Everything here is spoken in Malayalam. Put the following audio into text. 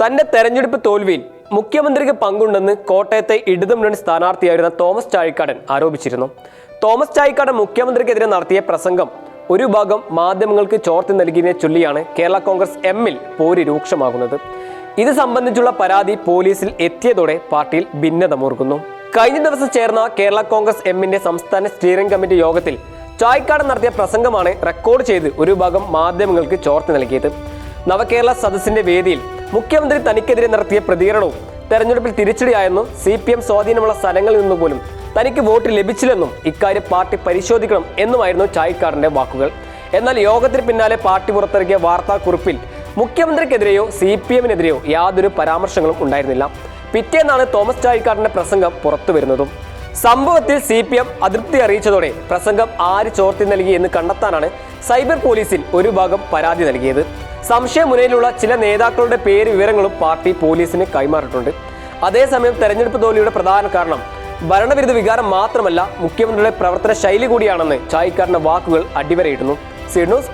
തന്റെ തെരഞ്ഞെടുപ്പ് തോൽവിയിൽ മുഖ്യമന്ത്രിക്ക് പങ്കുണ്ടെന്ന് കോട്ടയത്തെ ഇടതുമുന്നണി സ്ഥാനാർത്ഥിയായിരുന്ന തോമസ് ചാഴിക്കാടൻ ആരോപിച്ചിരുന്നു. തോമസ് ചാഴിക്കാടൻ മുഖ്യമന്ത്രിക്കെതിരെ നടത്തിയ പ്രസംഗം ഒരു ഭാഗം മാധ്യമങ്ങൾക്ക് ചോർത്തി നൽകിയതിനെ ചൊല്ലിയാണ് കേരള കോൺഗ്രസ് എമ്മിൽ പോര് രൂക്ഷമാകുന്നത്. ഇത് സംബന്ധിച്ചുള്ള പരാതി പോലീസിൽ എത്തിയതോടെ പാർട്ടിയിൽ ഭിന്നത മൂർക്കുന്നു കഴിഞ്ഞ ദിവസം ചേർന്ന കേരള കോൺഗ്രസ് എമ്മിന്റെ സംസ്ഥാന സ്റ്റിയറിംഗ് കമ്മിറ്റി യോഗത്തിൽ ചായ്ക്കാട് നടത്തിയ പ്രസംഗമാണ് റെക്കോർഡ് ചെയ്ത് ഒരു ഭാഗം മാധ്യമങ്ങൾക്ക് ചോർത്തി നൽകിയത്. നവകേരള സദസ്സിന്റെ വേദിയിൽ മുഖ്യമന്ത്രി തനിക്കെതിരെ നടത്തിയ പ്രതികരണവും തെരഞ്ഞെടുപ്പിൽ തിരിച്ചടിയായെന്നും സി പി എം സ്വാധീനമുള്ള സ്ഥലങ്ങളിൽ നിന്ന് പോലും തനിക്ക് വോട്ട് ലഭിച്ചില്ലെന്നും ഇക്കാര്യം പാർട്ടി പരിശോധിക്കണം എന്നുമായിരുന്നു ചായ്ക്കാടന്റെ വാക്കുകൾ. എന്നാൽ യോഗത്തിന് പിന്നാലെ പാർട്ടി പുറത്തിറക്കിയ വാർത്താക്കുറിപ്പിൽ മുഖ്യമന്ത്രിക്കെതിരെയോ സി പി എമ്മിനെതിരെയോ യാതൊരു പരാമർശങ്ങളും ഉണ്ടായിരുന്നില്ല. പിറ്റേന്നാണ് തോമസ് ചായക്കാടിന്റെ പ്രസംഗം പുറത്തു വരുന്നതും. സംഭവത്തിൽ സി പി എം അതൃപ്തി അറിയിച്ചതോടെ പ്രസംഗം ആര് ചോർത്തി നൽകി എന്ന് കണ്ടെത്താനാണ് സൈബർ പോലീസിൽ ഒരു ഭാഗം പരാതി നൽകിയത്. സംശയമുനയിലുള്ള ചില നേതാക്കളുടെ പേര് വിവരങ്ങളും പാർട്ടി പോലീസിന് കൈമാറിയിട്ടുണ്ട്. അതേസമയം തെരഞ്ഞെടുപ്പ് തോൽവിയുടെ പ്രധാന കാരണം ഭരണവിരുദ്ധ വികാരം മാത്രമല്ല മുഖ്യമന്ത്രിയുടെ പ്രവർത്തന ശൈലി കൂടിയാണെന്ന് ചായക്കാരന്റെ വാക്കുകൾ അടിവരയിടുന്നു. C news